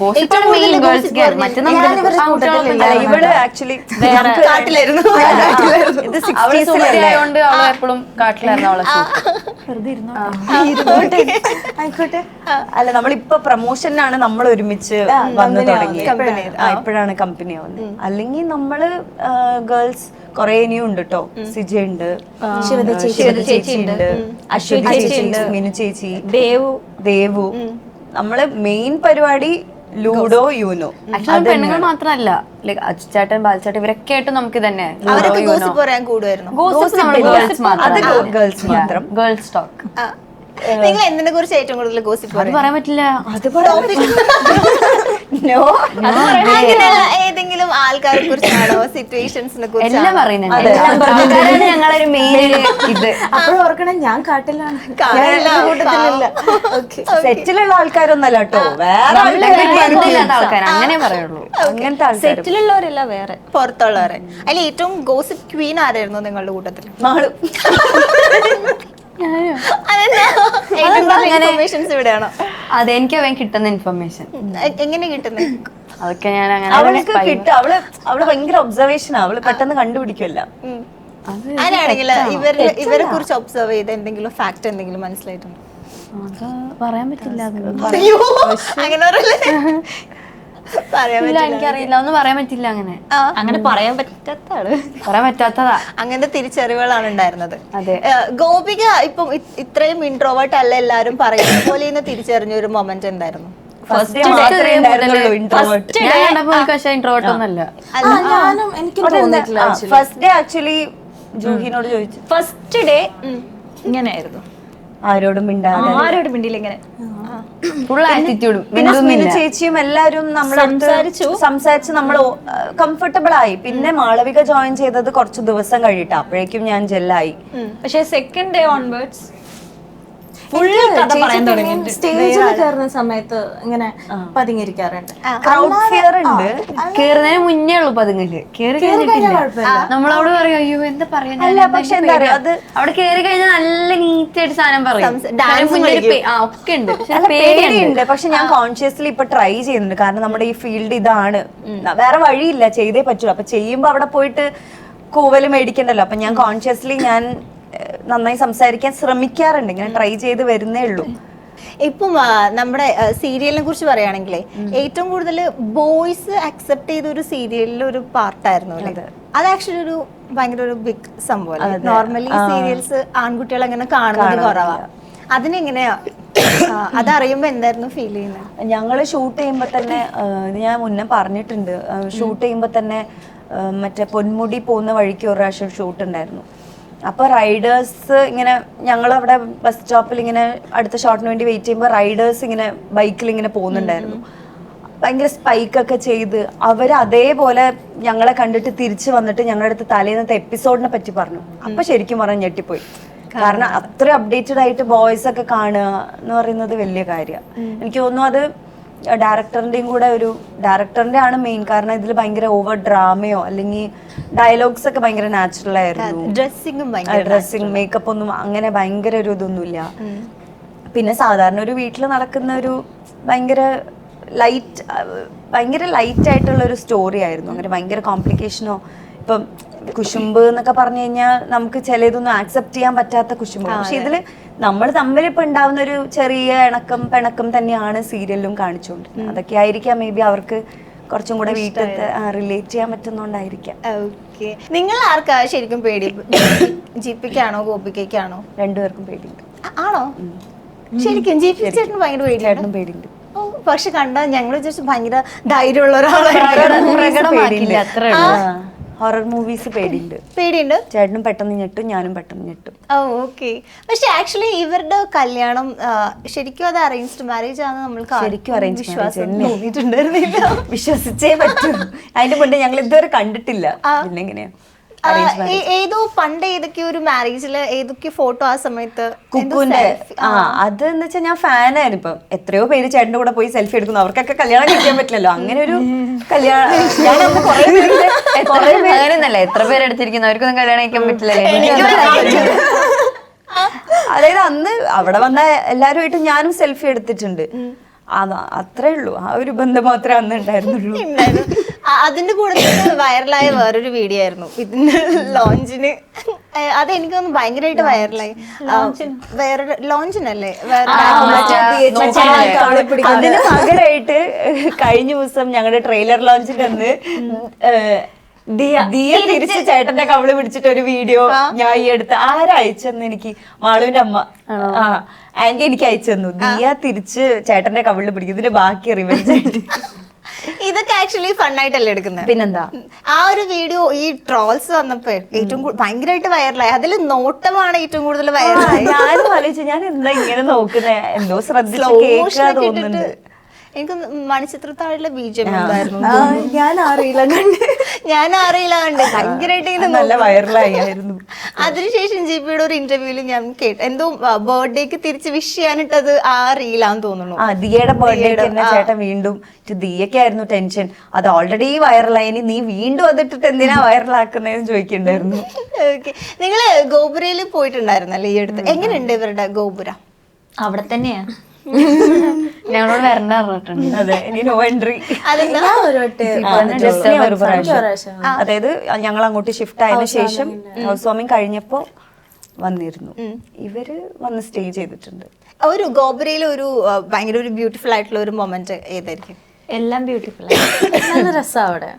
ഇവൾ ആക്ച്വലി കാട്ടിലായിരുന്നു. അവൾ ആയതുകൊണ്ട് എപ്പോഴും കാട്ടിലായിരുന്നു അവളെ ആയിക്കോട്ടെ. അല്ല നമ്മളിപ്പൊ പ്രൊമോഷനാണ് നമ്മൾ ഒരുമിച്ച് വന്നു തുടങ്ങി ഇപ്പോഴാണ് കമ്പനി ആവുന്നത്. അല്ലെങ്കിൽ നമ്മൾ ഗേൾസ് കൊറേ ഇനിയും ഉണ്ട് കേട്ടോ സിജ ഉണ്ട് ശിവദ ചേച്ചി ഉണ്ട്. അശ്വതി ചേച്ചി ഉണ്ട് മിനു ചേച്ചി ദേവു. ദേവു. നമ്മൾ മെയിൻ പരിപാടി ലൂഡോ യൂനോ പെണ്ണുങ്ങൾ മാത്രമല്ല ലൈക് അച്ചുചേട്ടൻ ബാലച്ചേട്ടൻ ഇവരൊക്കെ ആയിട്ട് നമുക്ക് തന്നെ ഗേൾസ് മാത്രം. ഗേൾസ് ടോക്ക് നിങ്ങൾ എന്തിനെ കുറിച്ച് ഏറ്റവും കൂടുതൽ ഗോസിപ്പ് അത് പറയാൻ പറ്റില്ല. നോ അങ്ങനെയല്ല ഏതെങ്കിലും ആൾക്കാരെ കുറിച്ചാണോ സിറ്റുവേഷൻസിനെ എല്ലാം കുറിച്ചാണോ? പറയുന്നുണ്ട്. അതാണ് ഞങ്ങളൊരു മെയിൻ ഇത്. അപ്പോൾ ഓർക്കണം ഞാൻ കാട്ടിലാണ്. സെറ്റിലുള്ള ആൾക്കാരൊന്നല്ല കേട്ടോ. വേറെ ആൾക്കാർ അങ്ങനെ പറയുള്ളൂ. അങ്ങനത്തെ ആൾക്കാർ സെറ്റിലുള്ളവരല്ല വേറെ. പുറത്തുള്ളവരെ. അതിൽ ഏറ്റവും ഗോസിപ്പ് ക്വീൻ ആരായിരുന്നു നിങ്ങളുടെ കൂട്ടത്തിൽ അതെ എനിക്ക് അവൻ കിട്ടുന്ന ഇൻഫർമേഷൻ. എങ്ങനെ കിട്ടുന്നത് അതൊക്കെ ഞാൻ അങ്ങനെ അവൾക്ക് കിട്ടും. അവൾ അവൾ ഭയങ്കര ഒബ്സർവേഷൻ അവൾ പെട്ടെന്ന് കണ്ടുപിടിക്കുമല്ല അങ്ങനെയാണെങ്കിൽ ഇവരെ ഇവരെ കുറിച്ച് ഒബ്സർവ് ചെയ്ത എന്തെങ്കിലും ഫാക്ട് എന്തെങ്കിലും മനസ്സിലായിട്ടുണ്ടോ? പറയാൻ പറ്റില്ല അങ്ങനെ ഇല്ല എനിക്കറിയില്ല. ഒന്നും പറയാൻ പറ്റില്ല അങ്ങനെ. അങ്ങനെ പറയാൻ പറ്റാത്ത പറയാൻ പറ്റാത്തതാ. അങ്ങനത്തെ തിരിച്ചറിവുകളാണ് ഉണ്ടായിരുന്നത്. അതെ. ഗോപിക ഇപ്പം ഇത്രയും ഇൻട്രോവേർട്ട് അല്ല എല്ലാരും പറയുന്നത് പോലെ ഇന്ന് തിരിച്ചറിഞ്ഞ ഒരു മൊമെന്റ് എന്തായിരുന്നു? ഫസ്റ്റ് ഡേ ആക്ച്വലി ജൂഹിനോട് ചോദിച്ചു. ഫസ്റ്റ് ഡേ ഇങ്ങനെയായിരുന്നു. ആരോടും മിണ്ടാതെ. ആരോടും മിണ്ടിയില്ല ഇങ്ങനെ. ഫുൾ ആറ്റിറ്റ്യൂഡും പിന്നെ ചേച്ചിയും എല്ലാരും നമ്മൾ സംസാരിച്ചു. സംസാരിച്ച് നമ്മൾ കംഫർട്ടബിൾ ആയി. പിന്നെ മാളവിക ജോയിൻ ചെയ്തത് കുറച്ച് ദിവസം കഴിയിട്ട അപ്പോഴേക്കും ഞാൻ ജെല്ലായി പക്ഷെ സെക്കൻഡ് ഡേ ഓൺവേർഡ്സ് ഫുൾ കഥ പറയാൻ തുടങ്ങി സ്റ്റേജിൽ കയറുന്ന സമയത്ത് ഇങ്ങനെ പതുങ്ങിയിരിക്കാറുണ്ട്. ക്രൗഡ് ഫിയർ ഉണ്ട് കേറുന്നതിന് മുന്നേ ഉള്ളു പതുങ്ങൽ കേറി കഴിഞ്ഞിട്ടില്ല. നമ്മളോട് പറയും അയ്യോ എന്താ പറയാ? അല്ല, പക്ഷെ എന്താ പേടിയാ." അത് അവിടെ കേറി കഴിഞ്ഞാൽ നല്ല നീറ്റ് ആയിട്ട് സാധനം പറയും. ഒക്കെ ഉണ്ട്. പേടിയുണ്ട്. പക്ഷെ ഞാൻ കോൺഷ്യസ്ലി ഇപ്പൊ ട്രൈ ചെയ്യുന്നുണ്ട്. കാരണം നമ്മുടെ ഈ ഫീൽഡ് ഇതാണ്. വേറെ വഴിയില്ല. ചെയ്തേ പറ്റുള്ളൂ അപ്പൊ ചെയ്യുമ്പോ അവിടെ പോയിട്ട് കൂവൽ മേടിക്കണ്ടല്ലോ. അപ്പൊ ഞാൻ കോൺഷ്യസ്ലി ഞാൻ നന്നായി സംസാരിക്കാൻ ശ്രമിക്കാറുണ്ട്. ഇങ്ങനെ ട്രൈ ചെയ്ത് വരുന്നേ ഉള്ളൂ. ഇപ്പം നമ്മുടെ സീരിയലിനെ കുറിച്ച് പറയുകയാണെങ്കിലേ ഏറ്റവും കൂടുതൽ ബോയ്സ് അക്സെപ്റ്റ് ചെയ്ത ഒരു സീരിയലിൽ ഒരു പാർട്ടായിരുന്നു അല്ലേ? അത്. ആക്ച്വലി ഒരു ഭയങ്കര ഒരു ബിഗ് സംഭവം നോർമലി സീരിയൽസ് ആൺകുട്ടികൾ അങ്ങനെ കാണുന്നത് കുറവാ. അതിനെങ്ങനെയാ അത് അതറിയുമ്പോ എന്തായിരുന്നു ഫീൽ ചെയ്യുന്നത് ഞങ്ങൾ ഷൂട്ട് ചെയ്യുമ്പോ തന്നെ ഞാൻ മുന്നേ പറഞ്ഞിട്ടുണ്ട്. ഷൂട്ട് ചെയ്യുമ്പോ തന്നെ മറ്റേ പൊന്മുടി പോകുന്ന വഴിക്ക് ഒരു പ്രാവശ്യം ഷൂട്ട് ഉണ്ടായിരുന്നു. അപ്പൊ റൈഡേഴ്സ് ഇങ്ങനെ ഞങ്ങൾ അവിടെ ബസ് സ്റ്റോപ്പിൽ ഇങ്ങനെ അടുത്ത ഷോട്ടിന് വേണ്ടി വെയിറ്റ് ചെയ്യുമ്പോൾ റൈഡേഴ്സ് ഇങ്ങനെ ബൈക്കിൽ ഇങ്ങനെ പോകുന്നുണ്ടായിരുന്നു. ഭയങ്കര സ്പൈക്കൊക്കെ ചെയ്ത് അവർ അതേപോലെ ഞങ്ങളെ കണ്ടിട്ട് തിരിച്ചു വന്നിട്ട് ഞങ്ങളുടെ അടുത്ത് തലേന്നത്തെ എപ്പിസോഡിനെ പറ്റി പറഞ്ഞു. അപ്പൊ ശരിക്കും പറഞ്ഞ ഞെട്ടിപ്പോയി. കാരണം അത്ര അപ്ഡേറ്റഡ് ആയിട്ട് ബോയ്സ് ഒക്കെ കാണുക എന്ന് പറയുന്നത് വലിയ കാര്യമാണ് എനിക്ക് തോന്നുന്നു അത് ഡയറക്ടറിന്റെയും കൂടെ ഒരു ഡയറക്ടറിന്റെ ആണ് മെയിൻ കാരണം. ഇതിൽ ഭയങ്കര ഓവർ ഡ്രാമയോ അല്ലെങ്കിൽ ഡയലോഗ്സ് ഒക്കെ ഭയങ്കര നാച്ചുറൽ ആയിരുന്നു. ഡ്രസ്സിങ്ങും ഡ്രസ്സിങ് മേക്കപ്പ് ഒന്നും അങ്ങനെ ഭയങ്കര ഒരു ഇതൊന്നുമില്ല. പിന്നെ സാധാരണ ഒരു വീട്ടിൽ നടക്കുന്ന ഒരു ഭയങ്കര ലൈറ്റ് ഭയങ്കര ലൈറ്റ് ആയിട്ടുള്ള ഒരു സ്റ്റോറി ആയിരുന്നു. അങ്ങനെ ഭയങ്കര കോംപ്ലിക്കേഷനോ ഇപ്പം കുശുമ്പ് എന്നൊക്കെ പറഞ്ഞു കഴിഞ്ഞാൽ നമുക്ക് ചിലതൊന്നും ആക്സെപ്റ്റ് ചെയ്യാൻ പറ്റാത്ത കുശുമ്പ്. പക്ഷെ ഇതിൽ നമ്മൾ തമ്മിൽ ഇപ്പൊ ഉണ്ടാവുന്ന ഒരു ചെറിയ ഇണക്കം പിണക്കം തന്നെയാണ് സീരിയലിലും കാണിച്ചുകൊണ്ടിരുന്നത്. അതൊക്കെ ആയിരിക്കാം മേ ബി അവർക്ക് കുറച്ചും കൂടെ വീട്ടിൽ റിലേറ്റ് ചെയ്യാൻ പറ്റുന്നോണ്ടായിരിക്കാം. ഓക്കെ. നിങ്ങൾ ആർക്കാ ശരിക്കും പേടി? ജിപ്പിക്കാണോ ഗോപിക്കാണോ രണ്ടുപേർക്കും പേടിയുണ്ട്. ആണോ? ശരിക്കും ജിപി ചേട്ടന് ഭയങ്കര പേടിയാണ് പേടിയുണ്ട്. പക്ഷെ കണ്ട ഞങ്ങൾ വിചാരിച്ചു ഭയങ്കര ധൈര്യമുള്ള ഒരാളായിട്ട് ഹൊറർ മൂവീസ് പേടിയുണ്ട്. പേടിയുണ്ട്? ചേട്ടനും പെട്ടെന്ന് ഞെട്ടും ഞാനും പെട്ടെന്ന് ഞെട്ടും. ഓക്കെ. പക്ഷെ ആക്ച്വലി ഇവരുടെ കല്യാണം ശരിക്കും അത് അറേഞ്ച്ഡ് മാരേജ് ആണ് നമ്മൾക്ക് ശരിക്കും അറേഞ്ച് വിശ്വാസം തോന്നിയിട്ടുണ്ടായിരുന്നില്ല. വിശ്വസിച്ചേ പറ്റൂ. അതിന്റെ മുന്നേ ഞങ്ങൾ ഇതുവരെ കണ്ടിട്ടില്ല. എങ്ങനെയാ ഏതോ പണ്ട് ഏതൊക്കെ ഒരു മാരേജിൽ ഏതൊക്കെ ഫോട്ടോ ആ സമയത്ത് കുക്കുവിന്റെ ആ. അത് എന്ന് വെച്ചാൽ ഞാൻ ഫാനായിരുന്നു ഇപ്പം. എത്രയോ പേര് ചേട്ടന്റെ കൂടെ പോയി സെൽഫി എടുക്കുന്നു. അവർക്കൊക്കെ കല്യാണം കഴിക്കാൻ പറ്റില്ലല്ലോ. അങ്ങനെ ഒരു കല്യാണം കുറേ പേര് എടുത്തിരിക്കുന്നു എത്ര അവർക്കൊന്നും കല്യാണം കഴിക്കാൻ പറ്റില്ലല്ലോ. അതായത് അന്ന് അവിടെ വന്ന എല്ലാവരുമായിട്ട് ഞാനും സെൽഫി എടുത്തിട്ടുണ്ട്. അത്രേ ഉള്ളൂ. ആ ഒരു ബന്ധം മാത്രമേ അന്ന് ഉണ്ടായിരുന്നുള്ളൂ. ഉണ്ടായിരുന്നു. അതിന്റെ കൂടെ വൈറലായ വേറൊരു വീഡിയോ ആയിരുന്നു. ഇതിന്റെ ലോഞ്ചിന്. അത് എനിക്ക് തോന്നുന്നു ഭയങ്കരമായിട്ട് വൈറലായി. വേറൊരു ലോഞ്ചിനല്ലേ? അതിന് പകരമായിട്ട് കഴിഞ്ഞ ദിവസം ഞങ്ങളുടെ ട്രെയിലർ ലോഞ്ചിന്റെ അന്ന് ഏഹ്, ദിയ തിരിച്ച് ചേട്ടന്റെ കവൾ പിടിച്ചിട്ട് ഒരു വീഡിയോ ഞാൻ ഈ എടുത്ത് ആരയച്ചെന്ന് എനിക്ക് മാളുവിന്റെ അമ്മ. ആ ആന്റി എനിക്ക് അയച്ചു തന്നു. ദിയ തിരിച്ച് ചേട്ടന്റെ കവൾ പിടിക്കും. ഇതിന്റെ ബാക്കി റിവെഞ്ച് ആയിട്ട് ഇതൊക്കെ ആക്ച്വലി ഫണ്ണായിട്ടല്ലേ എടുക്കുന്നത്? പിന്നെന്താ? ആ ഒരു വീഡിയോ ഈ ട്രോൾസ് വന്നപ്പോ ഏറ്റവും ഭയങ്കരമായിട്ട് വൈറലായി. അതിൽ നോട്ടമാണ് ഏറ്റവും കൂടുതൽ വൈറലായി. ഞാൻ ആലോചിച്ചു ഞാൻ എന്താ ഇങ്ങനെ നോക്കുന്നേ? എന്തോ ശ്രദ്ധിച്ചു തോന്നുന്നുണ്ട്. എനിക്ക് മണിച്ചിത്രത്താഴിലെ ബീജം ഉണ്ടായിരുന്നു. ഞാൻ അറിയില്ല കണ്ട്. ഞാൻ അറിയില്ല കണ്ട്. ഭയങ്കരമായിട്ട് ഇങ്ങനെ നല്ല വൈറലായി ആയിരുന്നു. അതിനുശേഷം ജിപിയുടെ ഒരു ഇന്റർവ്യൂവിൽ ഞാൻ കേട്ടു എന്തോ ബർത്ത്ഡേക്ക് തിരിച്ച് വിഷ് ചെയ്യാനിട്ടത് ആ റീലാന്ന് തോന്നുന്നു. ആ ദിയയുടെ ബർത്ത്ഡേക്ക് തന്നെ ചേട്ടൻ വീണ്ടും ദിയക്കായിരുന്നു ടെൻഷൻ അത് ഓൾറെഡി വൈറലായി നീ വീണ്ടും അതിട്ടിട്ട് എന്തിനാ വൈറലാക്കുന്നതെന്ന് ചോദിക്കണ്ടായിരുന്നു. ഓക്കെ നിങ്ങൾ ഗോപുരയിൽ പോയിട്ടുണ്ടായിരുന്നല്ലേ ഈ അടുത്ത്? എങ്ങനെയുണ്ട് ഇവരുടെ ഗോപുര? അവിടെ തന്നെയാ. ഞങ്ങളോട് വരണ്ട പറഞ്ഞിട്ടുണ്ട്. അതെ ഇനി നോ എൻട്രി ഒരു പ്രാവശ്യം. അതായത് ഞങ്ങൾ അങ്ങോട്ട് ഷിഫ്റ്റ് ആയതിനു ശേഷം ഹൗസ് വാമിങ് കഴിഞ്ഞപ്പോ വന്നിരുന്നു. ഇവർ വന്ന് സ്റ്റേ ചെയ്തിട്ടുണ്ട്. ഒരു ഗോപുരയിൽ ഒരു ഭയങ്കര ഒരു ബ്യൂട്ടിഫുൾ ആയിട്ടുള്ള ഒരു മൊമെന്റ് ഏതായിരിക്കും? എല്ലാം ബ്യൂട്ടിഫുൾ നല്ല രസാണ് അവിടെ.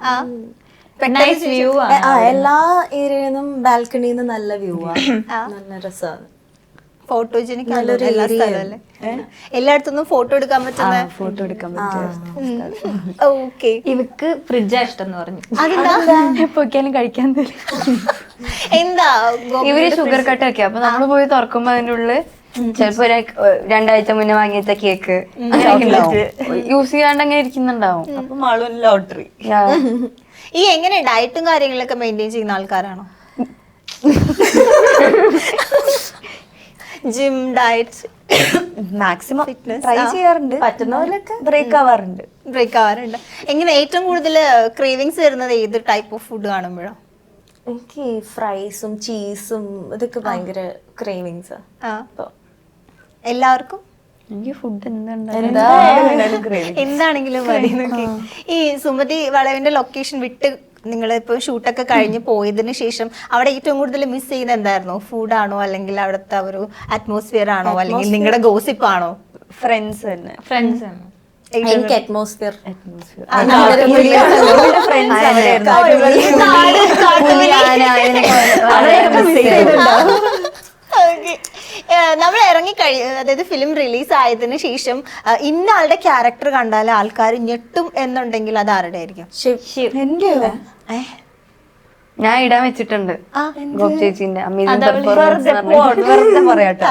എല്ലാ ഏരിയയിൽ വ്യൂ എ, ആ എല്ലാ ഏരിയയിലും ബാൽക്കണിന്ന് നല്ല വ്യൂ ആണ് നല്ല രസമാണ് ഫോട്ടോജനിക് എല്ലാ സ്ഥലമല്ലേ? എല്ലായിടത്തുനിന്നും ഫോട്ടോ എടുക്കാൻ പറ്റുന്ന ഫോട്ടോ എടുക്കാൻ പറ്റിയ ഓക്കെ. ഇവക്ക് ഫ്രിഡ്ജാ ഇഷ്ടം എന്ന് പറഞ്ഞു. അതെന്താ? എപ്പോഴേക്കാലും കഴിക്കാൻ തരും. എന്താ? ഇവർ ഷുഗർ കട്ട് ഒക്കെ. അപ്പൊ നമ്മൾ പോയി തുറക്കുമ്പോ അതിന്റെ ഉള്ളിൽ ചിലപ്പോ രണ്ടാഴ്ച മുന്നേ വാങ്ങിച്ച കേക്ക്. യൂസ് ചെയ്യാണ്ട് അങ്ങനെ ഇരിക്കുന്നുണ്ടാവും. ലോട്ടറി. ഈ എങ്ങനെ ഡയറ്റും കാര്യങ്ങളൊക്കെ മെയിന്റെയിൻ ചെയ്യുന്ന ആൾക്കാരാണോ? ജിം ഡയറ്റ് മാക്സിമം ട്രൈ ചെയ്യാറുണ്ട്. പറ്റുന്ന പോലെയൊക്കെ. ബ്രേക്ക് ആവാറുണ്ട്. ബ്രേക്ക് ആവാറുണ്ട്. എങ്ങനെ ഏറ്റവും കൂടുതൽ ക്രേവിങ്സ് വരുന്നത് ഏത് ടൈപ്പ് ഓഫ് ഫുഡ് കാണുമ്പോഴോ? എനിക്ക് ഫ്രൈസും ചീസും ഇതൊക്കെ ഭയങ്കര ക്രേവിങ്സ് ആ. എല്ലാവർക്കും? എനിക്ക് ഫുഡ്. എന്താണെങ്കിലും മതി ഈ സുമതി വളവിന്റെ ലൊക്കേഷൻ വിട്ട് നിങ്ങൾ ഇപ്പോൾ ഷൂട്ടൊക്കെ കഴിഞ്ഞ് പോയതിന് ശേഷം അവിടെ ഏറ്റവും കൂടുതൽ മിസ് ചെയ്യുന്നത് എന്തായിരുന്നു? ഫുഡാണോ അല്ലെങ്കിൽ അവിടുത്തെ ഒരു അറ്റ്മോസ്ഫിയർ ആണോ? അല്ലെങ്കിൽ നിങ്ങളുടെ ഗോസിപ്പ് ആണോ? ഫ്രണ്ട്സ് തന്നെ. ഫ്രണ്ട്സ് ആണ് എനിക്ക് അറ്റ്മോസ്ഫിയർ ഫ്രണ്ട്സ് നമ്മൾ ഇറങ്ങി കഴി അതായത് ഫിലിം റിലീസ് ആയതിനു ശേഷം ഇന്ന ആളുടെ ക്യാരക്ടർ കണ്ടാൽ ആൾക്കാർ ഞെട്ടും എന്നുണ്ടെങ്കിൽ അത് ആരുടെ ആയിരിക്കും? ഞാൻ ഇടാൻ വെച്ചിട്ടുണ്ട്. ഗോപ് ചേച്ചിന്റെ പറയാട്ടോ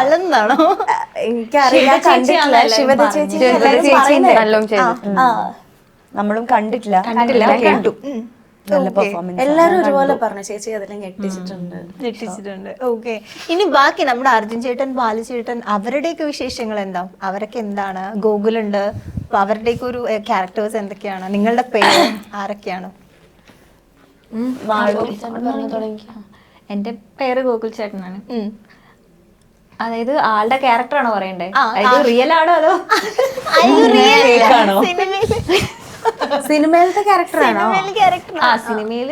എനിക്കറിയില്ല. കണ്ടിട്ടില്ല. ശിവദ ചേച്ചി നല്ലോണം നമ്മളും കണ്ടിട്ടില്ല. കണ്ടില്ല കേട്ടു. നല്ല പെർഫോമൻസ് എല്ലാരും ഒരുപോലെ പറഞ്ഞു. ചേച്ചി അതെല്ലാം ഞെട്ടിച്ചിട്ടുണ്ട്. ഞെട്ടിച്ചിട്ടുണ്ട്. ഓക്കെ ഇനി ബാക്കി നമ്മുടെ അർജുൻ ചേട്ടൻ ബാലചേട്ടൻ അവരുടെയൊക്കെ വിശേഷങ്ങൾ എന്താ? അവരൊക്കെ എന്താണ്? ഗോകുലുണ്ട്. അപ്പൊ അവരുടെയൊക്കെ ഒരു ക്യാരക്ടേഴ്സ് എന്തൊക്കെയാണ്? നിങ്ങളുടെ പേര് ആരൊക്കെയാണ്? എന്റെ പേര് ഗോകുൽ ചേട്ടനാണ്. അതായത് ആളുടെ ക്യാരക്ടറാണോ പറയണ്ടേ? അതായത് റിയൽ ആണോ അതോ റിയൽ ആണോ. സിനിമയിലത്തെ ക്യാരക്ടറാണോ ആ. സിനിമയിൽ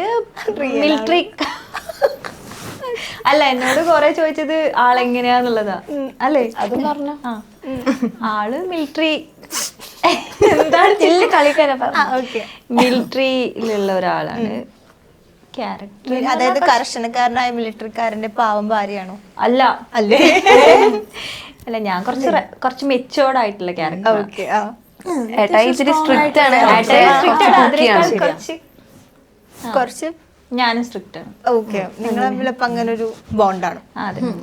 മിലിറ്ററി അല്ല എന്നോട് കൊറേ ചോദിച്ചത് ആളെങ്ങനെയാന്നുള്ളതാ. അല്ലേ? അതും പറഞ്ഞു. ആൾ മിലിറ്ററി എന്താണ് okay. മിലിറ്ററിയിലുള്ള ഒരാളാണ്. ക്യാരക്ടർ അതായത് കർശനക്കാരനായ മിലിറ്ററിക്കാരന്റെ പാവം ഭാര്യയാണോ? അല്ല. അല്ലേ? അല്ല ഞാൻ കുറച്ച് കുറച്ച് മെച്ചോർഡ് ആയിട്ടുള്ള ക്യാരക്ടർ ഏട്ടാ ഇത്തിരി സ്ട്രിക്റ്റ് ആണ്. കുറച്ച് കുറച്ച് ഞാനും സ്ട്രിക്റ്റ് ആണ്. ഓക്കെ നിങ്ങൾ തമ്മിലപ്പോ അങ്ങനെ ഒരു ബോണ്ടാണ്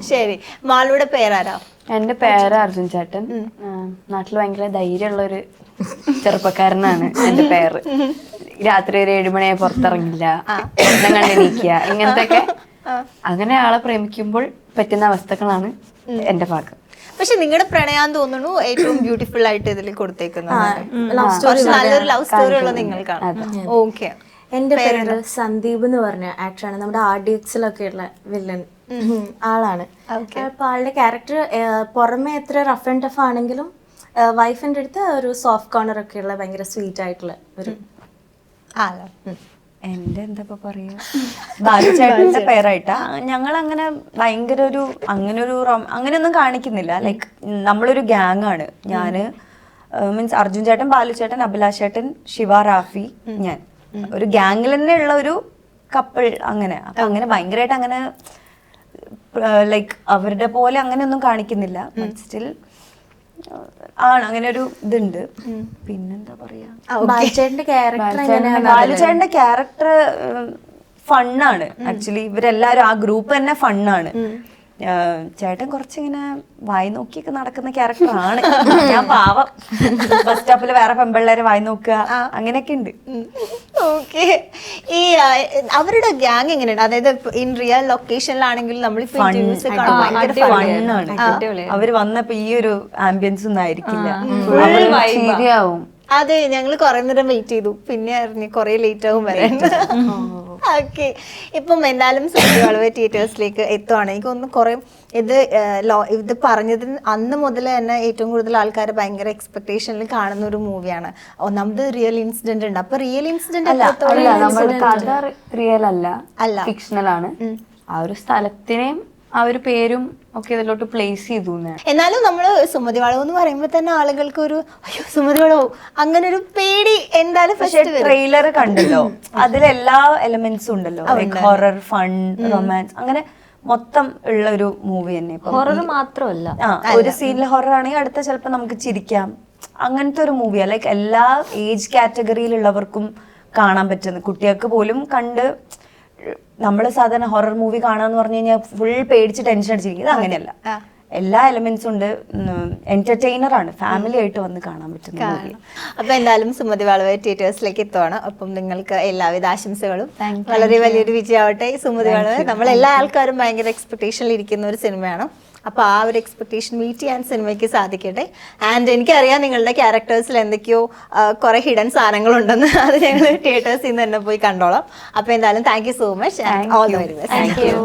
ശരി. മാളുടെ പേരാരാ? എന്റെ പേര് അർജുൻ ചേട്ടൻ. നാട്ടിൽ ഭയങ്കര ധൈര്യമുള്ള ഒരു ചെറുപ്പക്കാരനാണ് എന്റെ പേര്. രാത്രി ഒരു ഏഴുമണിയായി പുറത്തിറങ്ങില്ല. സ്വപ്നം കണ്ടെണീക്കുക ഇങ്ങനത്തെ ഒക്കെ അങ്ങനെ ആളെ പ്രേമിക്കുമ്പോൾ പറ്റുന്ന അവസ്ഥകളാണ് എന്റെ ഭാഗം. പക്ഷെ നിങ്ങളുടെ പ്രണയം തോന്നുന്നു ഏറ്റവും ബ്യൂട്ടിഫുൾ ആയിട്ട് ഇതിൽ കൊടുത്തേക്കുന്നത് നല്ലൊരു ലവ് സ്റ്റോറി ഉള്ള നിങ്ങൾക്കാണ് ഓക്കെ എന്റെ പേര് സന്ദീപ് എന്ന് പറഞ്ഞ ആക്ടറാണ് നമ്മുടെ ആർ ഡി എക്സിലൊക്കെ ഉള്ള വില്ലൻ ആളാണ്. അപ്പൊ ആളുടെ ക്യാരക്ടർ പുറമെ എത്ര റഫ് ആൻഡ് ടഫ് ആണെങ്കിലും വൈഫിന്റെ അടുത്ത് ഒരു സോഫ്റ്റ് കോർണർ ഒക്കെ ഉള്ള ഭയങ്കര സ്വീറ്റ് ആയിട്ടുള്ള ഒരു ആളോ എന്റെ എന്താ ഇപ്പൊ പറയാ ബാലുചേട്ടന്റെ പേരായിട്ടാ. ഞങ്ങൾ അങ്ങനെ ഭയങ്കര ഒരു അങ്ങനെ ഒരു അങ്ങനെയൊന്നും കാണിക്കുന്നില്ല. ലൈക്ക് നമ്മളൊരു ഗ്യാങ് ആണ് ഞാൻ മീൻസ് അർജുൻ ചേട്ടൻ ബാലുചേട്ടൻ അഭിലാഷ് ചേട്ടൻ ശിവ റാഫി ഞാൻ. ഒരു ഗ്യാങ്ങിൽ തന്നെ ഉള്ള ഒരു കപ്പിൾ അങ്ങനെ. അപ്പൊ അങ്ങനെ ഭയങ്കരമായിട്ട് അങ്ങനെ ലൈക്ക് അവരുടെ പോലെ അങ്ങനെയൊന്നും കാണിക്കുന്നില്ല. സ്റ്റിൽ ആണ്. അങ്ങനെ ഒരു ഇതുണ്ട്. പിന്നെന്താ പറയാ? ബാലചേട്ടന്റെ ക്യാരക്ടർ ബാലുചേട്ടന്റെ ക്യാരക്ടർ ഫണ്ണാണ് ആക്ച്വലി ഇവരെല്ലാരും ആ ഗ്രൂപ്പ് തന്നെ ഫണ്ണാണ് ചേട്ടൻ കുറച്ചിങ്ങനെ വായി നോക്കിയൊക്കെ നടക്കുന്ന ക്യാരക്ടറാണ്. ഞാൻ പാവം. ബസ് സ്റ്റോപ്പിൽ വേറെ പെമ്പിള്ളേരെ വായി നോക്കുക അങ്ങനെയൊക്കെ ഉണ്ട്. ഓക്കെ. ഈ അവരുടെ ഗ്യാങ് എങ്ങനെയുണ്ട്? അതായത് ഇൻ റിയൽ ലൊക്കേഷനിലാണെങ്കിലും നമ്മൾ അവർ വന്നപ്പോ ഈ ഒരു ആംബിയൻസ് ഒന്നും ആയിരിക്കില്ല. ശരിയാവും അതെ ഞങ്ങൾ കുറെ നേരം വെയിറ്റ് ചെയ്തു. പിന്നെ അറിഞ്ഞു കുറെ ലേറ്റ് ആവും വരാൻ. ഓക്കെ. ഇപ്പം എന്തായാലും വളവ് തിയേറ്റേഴ്സിലേക്ക് എത്തുവാണ്. എനിക്ക് ഒന്ന് കുറെ ഇത് ലോ- ഇത് പറഞ്ഞതിന് അന്ന് മുതൽ തന്നെ ഏറ്റവും കൂടുതൽ ആൾക്കാർ ഭയങ്കര എക്സ്പെക്ടേഷനിൽ കാണുന്ന ഒരു മൂവിയാണ് ഒന്നാമത് റിയൽ ഇൻസിഡന്റ് ഉണ്ട്. അപ്പൊ റിയൽ ഇൻസിഡന്റ് റിയൽ അല്ല അല്ല. ഫിക്ഷണൽ ആണ്. ആ ഒരു സ്ഥലത്തിനെയും ആ ഒരു പേരും ഒക്കെ ഇതിലോട്ട് പ്ലേസ് ചെയ്തു. എന്നാലും നമ്മൾ സുമതി വളവ് എന്ന് പറയുമ്പോൾ തന്നെ ആളുകൾക്ക് ഒരു അയ്യോ സുമതി വളവ്? അങ്ങനെ ഒരു പേടി എന്തായാലും പക്ഷെ ട്രെയിലർ കണ്ടല്ലോ. അതിലെല്ലാ എലമെന്റ്സും ഉണ്ടല്ലോ. ഹൊറർ ഫൺ റൊമാൻസ് അങ്ങനെ മൊത്തം ഉള്ള ഒരു മൂവി തന്നെ ഹൊറർ മാത്രമല്ല. ഒരു സീനിൽ ഹൊറർ ആണെങ്കിൽ അടുത്ത ചിലപ്പോൾ നമുക്ക് ചിരിക്കാം. അങ്ങനത്തെ ഒരു മൂവിയാണ് ലൈക്ക് എല്ലാ ഏജ് കാറ്റഗറിയിലുള്ളവർക്കും കാണാൻ പറ്റുന്ന കുട്ടികൾക്ക് പോലും കണ്ട് നമ്മൾ സാധാരണ ഹൊറർ മൂവി കാണാന്ന് പറഞ്ഞു കഴിഞ്ഞാൽ ഫുൾ പേടിച്ച് ടെൻഷൻ അടിച്ചിരിക്കും. ഇത് അങ്ങനെയല്ല. എല്ലാ എലമെന്റ്സും ഉണ്ട്. എന്റർടൈനർ ആണ്. ഫാമിലി ആയിട്ട് വന്ന് കാണാൻ പറ്റുന്ന മൂവി അപ്പൊ എന്തായാലും സുമതി വളവ് തിയേറ്റേഴ്സിലേക്ക് എത്തുവാണ്. അപ്പം നിങ്ങൾക്ക് എല്ലാവിധ ആശംസകളും. വളരെ വലിയൊരു വിജയമാവട്ടെ സുമതി വളവ്. നമ്മൾ എല്ലാ ആൾക്കാരും ഭയങ്കര എക്സ്പെക്ടേഷനിൽ ഇരിക്കുന്ന ഒരു സിനിമയാണ് അപ്പൊ ആ ഒരു എക്സ്പെക്ടേഷൻ മീറ്റ് ചെയ്യാൻ സിനിമയ്ക്ക് സാധിക്കട്ടെ. ആൻഡ് എനിക്കറിയാം നിങ്ങളുടെ ക്യാരക്ടേഴ്സിൽ എന്തൊക്കെയോ കുറേ ഹിഡൻ സാധനങ്ങളുണ്ടെന്ന്. അത് ഞങ്ങൾ തിയേറ്റേഴ്സിൽ നിന്ന് തന്നെ പോയി കണ്ടോളാം. അപ്പോൾ എന്തായാലും thank you so much and all the very best thank you.